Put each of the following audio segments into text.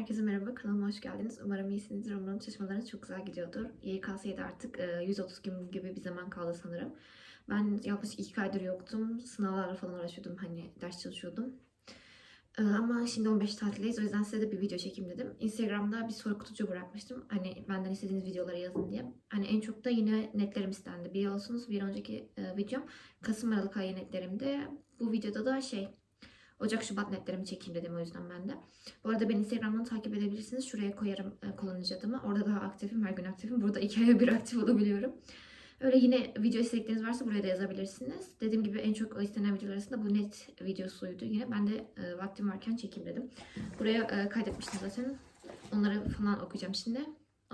Herkese merhaba, kanalıma hoş geldiniz. Umarım iyisinizdir. Umarım çalışmalarınız çok güzel gidiyordur. YKS'ye de artık e, 130 gün gibi bir zaman kaldı sanırım. Ben yaklaşık 2 aydır yoktum. Sınavlarla falan uğraşıyordum. Hani ders çalışıyordum. E, Ama şimdi 15 tatildeyiz. O yüzden size de bir video çekeyim dedim. Instagram'da bir soru kutucu bırakmıştım. Hani benden istediğiniz videoları yazın diye. Hani en çok da yine netlerim istendi. Biliyorsunuz bir önceki e, videom Kasım Aralık ayı netlerimde. Bu videoda da şey Ocak Şubat netlerimi çekeyim dedim o yüzden ben de. Bu arada beni Instagram'dan takip edebilirsiniz. Şuraya koyarım e, kullanıcı adımı. Orada daha aktifim, her gün aktifim. Burada iki aya bir aktif olabiliyorum. Öyle yine video istekleriniz varsa buraya da yazabilirsiniz. Dediğim gibi en çok istenen videolar arasında bu net videosuydu. Yine ben de e, vaktim varken çekeyim dedim. Buraya e, kaydetmiştim zaten. Onları falan okuyacağım şimdi.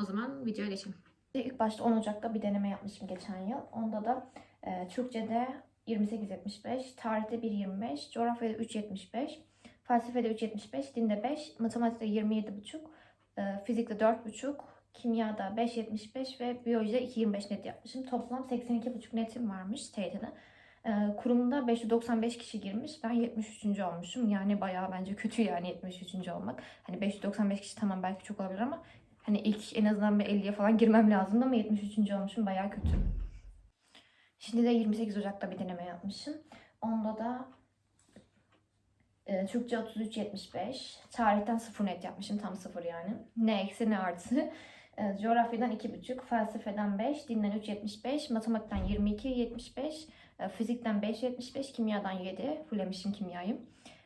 O zaman videoya geçelim. İlk başta 10 Ocak'ta bir deneme yapmışım geçen yıl. Onda da e, Türkçe'de 28.75, tarihte 1.25, coğrafyada 3.75, felsefede 3.75, dinde 5, matematikte 27.5, e, fizikte 4.5, kimyada 5.75 ve biyolojide 2.25 net yapmışım. Toplam 82.5 netim varmış TYT'de. E, kurumda 595 kişi girmiş. Ben 73. olmuşum. Yani bayağı bence kötü yani 73. olmak. Hani 595 kişi tamam belki çok olabilir ama hani ilk en azından bir 50'ye falan girmem lazımdı ama 73. olmuşum bayağı kötü. Şimdi de 28 Ocak'ta bir deneme yapmışım. Onda da e, Türkçe 33.75, tarihten 0 net yapmışım, tam 0 yani. Ne eksi ne artı. E, coğrafyadan 2.5, felsefeden 5, dinden 3.75, matematikten 22.75, e, fizikten 5.75, kimyadan 7, fullemişim kimyayı.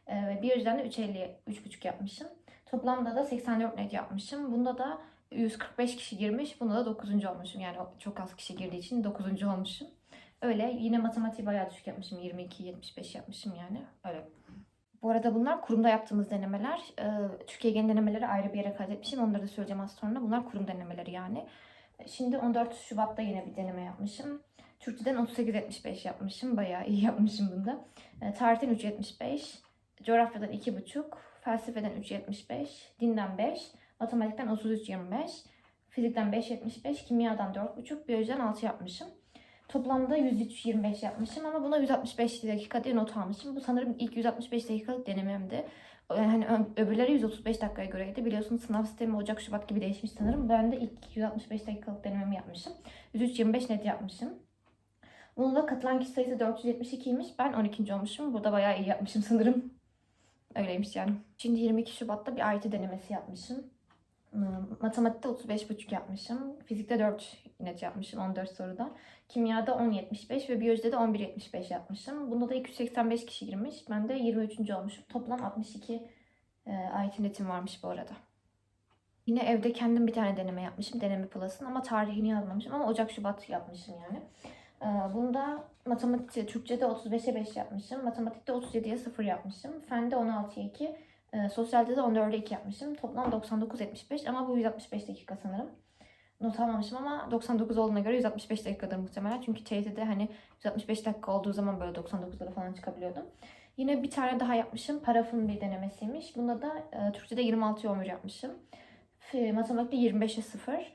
E, ve biyolojiden de 3.50, 3.5 yapmışım. Toplamda da 84 net yapmışım. Bunda da 145 kişi girmiş. Bunda da 9. olmuşum. Yani çok az kişi girdiği için 9. olmuşum. Öyle yine matematiği bayağı düşük yapmışım. 22-75 yapmışım yani. Öyle. Bu arada bunlar kurumda yaptığımız denemeler. Ee, Türkiye genel denemeleri ayrı bir yere kaydetmişim. Onları da söyleyeceğim az sonra. Bunlar kurum denemeleri yani. Şimdi 14 Şubat'ta yine bir deneme yapmışım. Türkçeden 38-75 yapmışım. Bayağı iyi yapmışım bunda. Ee, tarihten 3.75, coğrafyadan 2.5, felsefeden 3.75, dinden 5, matematikten 33.25, fizikten 5.75, kimyadan 4.5, biyolojiden 6 yapmışım. Toplamda 103-25 yapmışım ama buna 165 dakika diye not almışım. Bu sanırım ilk 165 dakikalık denememdi. Yani ö- öbürleri 135 dakikaya göreydi. Biliyorsunuz sınav sistemi Ocak Şubat gibi değişmiş sanırım. Ben de ilk 165 dakikalık denememi yapmışım. 103-25 net yapmışım. Bunun da katılan kişi sayısı 472'ymiş. Ben 12. olmuşum. Burada bayağı iyi yapmışım sanırım. Öyleymiş yani. Şimdi 22 Şubat'ta bir AYT denemesi yapmışım. Matematikte 35,5 yapmışım. Fizikte 4 net yapmışım 14 soruda. Kimyada 10.75 ve biyolojide de 11.75 yapmışım. Bunda da 285 kişi girmiş. Ben de 23. olmuşum. Toplam 62 e, AYT netim varmış bu arada. Yine evde kendim bir tane deneme yapmışım. Deneme Plus'ın ama tarihini yazmamışım ama Ocak Şubat yapmışım yani. Ee, Bunda matematik, Türkçe'de 35'e 5 yapmışım. Matematikte 37'ye 0 yapmışım. Fende 16'ya 2. E, sosyalde de 14'e 2 yapmışım. Toplam 99-75 ama bu 165 dakika sanırım. Not almamışım ama 99 olduğuna göre 165 dakikadır muhtemelen. Çünkü TYT'de hani 165 dakika olduğu zaman böyle 99'lara falan çıkabiliyordum. Yine bir tane daha yapmışım. Parafın bir denemesiymiş. Bunda da e, Türkçe'de 26'ya 11 yapmışım. Matematikte 25'e 0.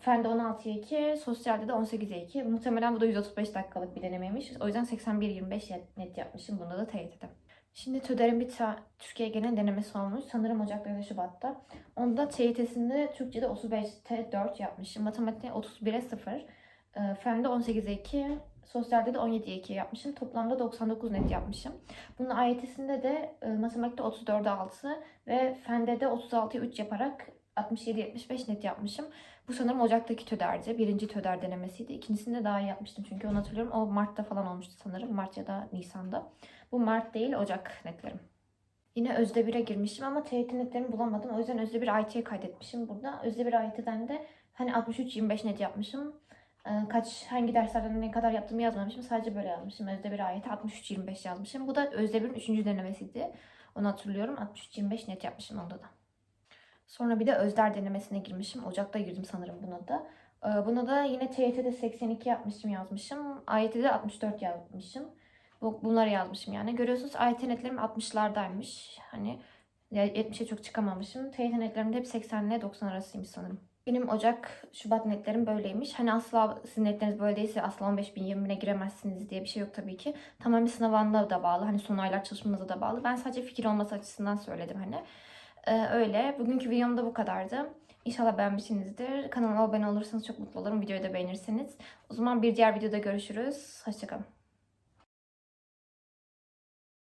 Fende 16'ya 2, sosyalde de 18'e 2. Muhtemelen bu da 135 dakikalık bir denemeymiş. O yüzden 81-25 net yapmışım. Bunda da TYT'de. Şimdi TÖDER'in bir Türkiye genel denemesi olmuş. Sanırım Ocak'ta ya Şubat'ta. Onda TYT'sinde Türkçe'de 35'te 4 yapmışım. Matematikte 31'e 0. E, Fende 18'e 2. Sosyalde de 17'ye 2 yapmışım. Toplamda 99 net yapmışım. Bunun AYT'sinde de e, matematikte 34'e 6 ve Fende de 36'ya 3 yaparak 67-75 net yapmışım. Bu sanırım Ocak'taki TÖDER'di. Birinci TÖDER denemesiydi. İkincisini de daha iyi yapmıştım çünkü onu hatırlıyorum. O Mart'ta falan olmuştu sanırım. Mart ya da Nisan'da. Bu Mart değil Ocak netlerim. Yine Özde 1'e girmişim ama TYT netlerimi bulamadım. O yüzden Özde 1 IT'ye kaydetmişim burada. Özde 1 IT'den de hani 63-25 net yapmışım. Ee, Kaç, hangi derslerden ne kadar yaptığımı yazmamışım. Sadece böyle yazmışım. Özde 1 IT 63-25 yazmışım. Bu da Özde 1'in 3. denemesiydi. Onu hatırlıyorum. 63-25 net yapmışım onda da. Sonra bir de Özder denemesine girmişim. Ocak'ta girdim sanırım buna da. Ee, Buna da yine TYT'de 82 yapmışım yazmışım. AYT'de 64 yazmışım. Bu, bunları yazmışım yani. Görüyorsunuz AYT netlerim 60'lardaymış. Hani ya 70'e çok çıkamamışım. TYT netlerim de hep 80 ile 90 arasıymış sanırım. Benim Ocak, Şubat netlerim böyleymiş. Hani asla sizin netleriniz böyle değilse asla 15 bin 20 bine giremezsiniz diye bir şey yok tabii ki. Tamamen sınav anına da bağlı. Hani son aylar çalışmanıza da bağlı. Ben sadece fikir olması açısından söyledim hani. Ee, öyle. Bugünkü videom da bu kadardı. İnşallah beğenmişsinizdir. Kanalıma abone olursanız çok mutlu olurum. Videoyu da beğenirseniz. O zaman bir diğer videoda görüşürüz. Hoşçakalın.